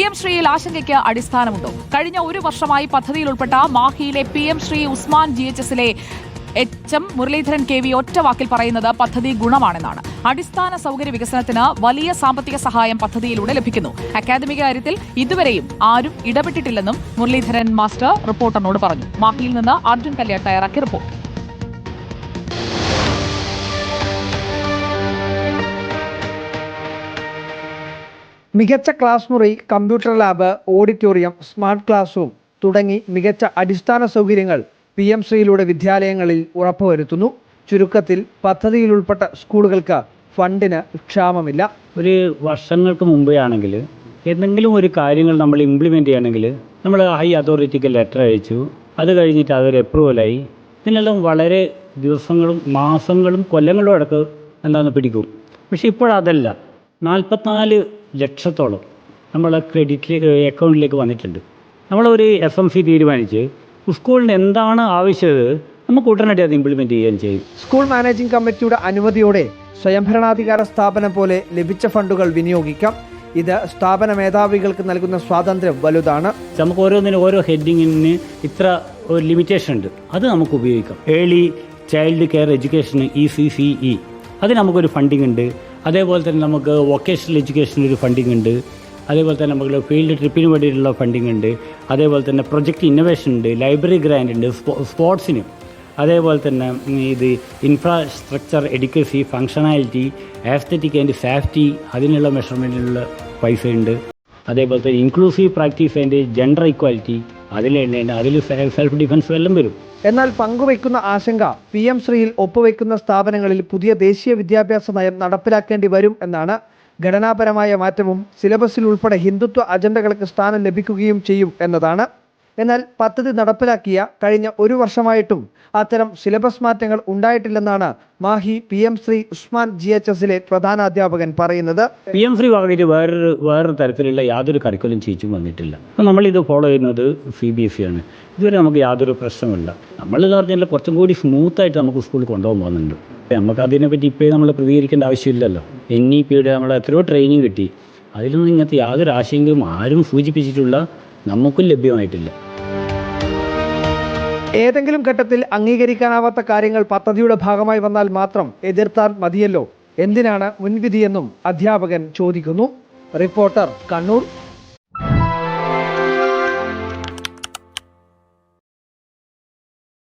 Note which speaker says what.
Speaker 1: P M ശ്രീയിൽ ആശങ്കയ്ക്ക് അടിസ്ഥാനമുണ്ടോ? കഴിഞ്ഞ ഒരു വർഷമായി പദ്ധതിയിൽ ഉൾപ്പെട്ട മാഹിയിലെ P M Shri Usman G H എസിലെ H M Muraleedharan K V ഒറ്റ വാക്കിൽ പറയുന്നത് പദ്ധതി ഗുണമാണെന്നാണ്. അടിസ്ഥാന സൗകര്യ വികസനത്തിന് വലിയ സാമ്പത്തിക സഹായം പദ്ധതിയിലൂടെ ലഭിക്കുന്നു. അക്കാദമിക കാര്യത്തിൽ ഇതുവരെയും ആരും ഇടപെട്ടിട്ടില്ലെന്നും മുരളീധരൻ മാസ്റ്റർ റിപ്പോർട്ടറിനോട് പറഞ്ഞു. മാഹിയിൽ നിന്ന് അർജുൻ കല്യാൺ തയ്യാറാക്കിയ റിപ്പോർട്ട്.
Speaker 2: മികച്ച ക്ലാസ് മുറി computer lab auditorium smart class room തുടങ്ങി മികച്ച അടിസ്ഥാന സൗകര്യങ്ങൾ പി എം ശ്രീയിലൂടെ വിദ്യാലയങ്ങളിൽ ഉറപ്പുവരുത്തുന്നു. ചുരുക്കത്തിൽ പദ്ധതിയിൽ ഉൾപ്പെട്ട സ്കൂളുകൾക്ക് ഫണ്ടിന് ക്ഷാമമില്ല.
Speaker 3: ഒരു വർഷങ്ങൾക്ക് മുമ്പേ ആണെങ്കിൽ എന്തെങ്കിലും ഒരു കാര്യങ്ങൾ നമ്മൾ ഇംപ്ലിമെന്റ് ചെയ്യണമെങ്കിൽ നമ്മൾ ഹൈ അതോറിറ്റിക്ക് ലെറ്റർ അയച്ചു. അത് കഴിഞ്ഞിട്ട് അതൊരു അപ്രൂവലായി ഇതിനെല്ലാം വളരെ ദിവസങ്ങളും മാസങ്ങളും കൊല്ലങ്ങളും അടക്കം എന്താണെന്ന് പിടിക്കും. പക്ഷേ ഇപ്പോഴതല്ല. നാൽപ്പത്തിനാല് ലക്ഷത്തോളം നമ്മളെ ക്രെഡിറ്റ് അക്കൗണ്ടിലേക്ക് വന്നിട്ടുണ്ട്. നമ്മളൊരു എഫ് എം സി തീരുമാനിച്ച് സ്കൂളിന് എന്താണ് ആവശ്യത് നമുക്ക് ഉടനടി അത് ഇംപ്ലിമെന്റ് ചെയ്യുകയും ചെയ്യും.
Speaker 2: സ്കൂൾ മാനേജിംഗ് കമ്മിറ്റിയുടെ അനുമതിയോടെ സ്വയംഭരണാധികാര സ്ഥാപനം പോലെ ലഭിച്ച ഫണ്ടുകൾ വിനിയോഗിക്കാം. ഇത് സ്ഥാപന മേധാവികൾക്ക് നൽകുന്ന സ്വാതന്ത്ര്യം വലുതാണ്.
Speaker 3: നമുക്ക് ഓരോന്നിനും ഓരോ ഹെഡിങ്ങിന് ഇത്ര ഒരു ലിമിറ്റേഷൻ ഉണ്ട്. അത് നമുക്ക് ഉപയോഗിക്കാം. Early child care education E C C E അതിന് നമുക്കൊരു ഫണ്ടിങ് ഉണ്ട്. അതേപോലെ തന്നെ നമുക്ക് വൊക്കേഷണൽ എഡ്യൂക്കേഷന് ഒരു ഫണ്ടിങ് ഉണ്ട്. അതേപോലെ തന്നെ നമുക്ക് ഫീൽഡ് ട്രിപ്പിന് വേണ്ടിയിട്ടുള്ള ഫണ്ടിങ് ഉണ്ട്. അതേപോലെ തന്നെ പ്രൊജക്റ്റ് ഇന്നോവേഷൻ ഉണ്ട് ലൈബ്രറി ഗ്രാൻഡ് ഉണ്ട് സ്പോ സ്പോർട്സിന് അതേപോലെ തന്നെ ഇത് infrastructure adequacy functionality aesthetic and safety അതിനുള്ള മെഷർമെന്റിനുള്ള പൈസ ഉണ്ട്. അതേപോലെ തന്നെ inclusive practice and gender equality അതിലുണ്ട് അതിൽ സെൽഫ് ഡിഫൻസ് എല്ലാം വരും.
Speaker 2: എന്നാൽ പങ്കുവയ്ക്കുന്ന ആശങ്ക പി എം ശ്രീയിൽ ഒപ്പുവയ്ക്കുന്ന സ്ഥാപനങ്ങളിൽ പുതിയ ദേശീയ വിദ്യാഭ്യാസ നയം നടപ്പിലാക്കേണ്ടി വരും എന്നാണ് ഘടനാപരമായ മാറ്റവും സിലബസിൽ ഉൾപ്പെടെ ഹിന്ദുത്വ അജണ്ടകൾക്ക് സ്ഥാനം ലഭിക്കുകയും ചെയ്യും എന്നതാണ് എന്നാൽ പദ്ധതി നടപ്പിലാക്കിയ കഴിഞ്ഞ ഒരു വർഷമായിട്ടും അത്തരം സിലബസ് മാറ്റങ്ങൾ ഉണ്ടായിട്ടില്ലെന്നാണ് Mahe P M Shri Usman G H എസിലെ പ്രധാന അധ്യാപകൻ പറയുന്നത്.
Speaker 3: പി എം ശ്രീ വകയിട്ട് വേറൊരു വേറൊരു തരത്തിലുള്ള യാതൊരു കരിക്കുലം ചേച്ചും വന്നിട്ടില്ല. അപ്പോൾ നമ്മളിത് ഫോളോ ചെയ്യുന്നത് സി ബി എസ് സി ആണ്. ഇതുവരെ നമുക്ക് യാതൊരു പ്രശ്നമില്ല നമ്മളെന്ന് പറഞ്ഞാൽ കുറച്ചും കൂടി സ്മൂത്തായിട്ട് നമുക്ക് സ്കൂളിൽ കൊണ്ടുപോകാൻ പോകുന്നുണ്ട് നമുക്ക് അതിനെപ്പറ്റി ഇപ്പോൾ നമ്മൾ പ്രതികരിക്കേണ്ട ആവശ്യമില്ലല്ലോ. എൻ ഇ പിയുടെ നമ്മൾ എത്രയോ ട്രെയിനിങ് കിട്ടി. അതിലൊന്നും ഇങ്ങനത്തെ യാതൊരു ആശയങ്ങളും ആരും സൂചിപ്പിച്ചിട്ടുള്ള നമുക്കും ലഭ്യമായിട്ടില്ല.
Speaker 2: ഏതെങ്കിലും ഘട്ടത്തിൽ അംഗീകരിക്കാനാവാത്ത കാര്യങ്ങൾ പദ്ധതിയുടെ ഭാഗമായി വന്നാൽ മാത്രം എതിർത്താൽ മതിയല്ലോ. എന്തിനാണ് മുൻവിധിയെന്നും അധ്യാപകൻ ചോദിക്കുന്നു. റിപ്പോർട്ടർ കണ്ണൂർ.